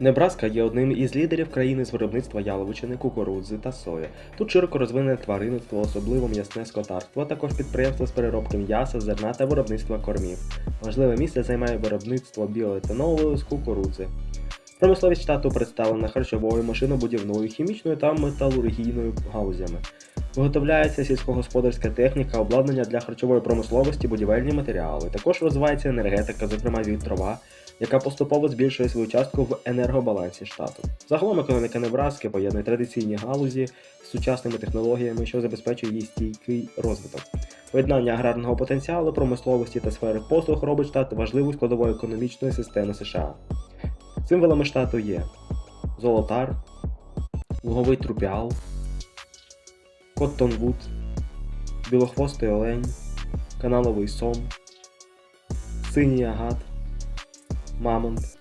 Небраска є одним із лідерів країни з виробництва яловичини, кукурудзи та сої. Тут широко розвинене тваринництво, особливо м'ясне скотарство, також підприємства з переробки м'яса, зерна та виробництва кормів. Важливе місце займає виробництво біоетанолу з кукурудзи. Промисловість штату представлена харчовою, машинобудівною, хімічною та металургійною галузями. Виготовляється сільськогосподарська техніка, обладнання для харчової промисловості, будівельні матеріали. Також розвивається енергетика, зокрема вітрова, яка поступово збільшує свою частку в енергобалансі штату. Загалом економіка Небраски поєднує традиційні галузі з сучасними технологіями, що забезпечує її стійкий розвиток. Поєднання аграрного потенціалу, промисловості та сфери послуг робить штат важливою складовою економічної системи США. Символами штату є золотар, луговий трупіал, коттонвуд, білохвостий олень, каналовий сом, синій агат, мамонт,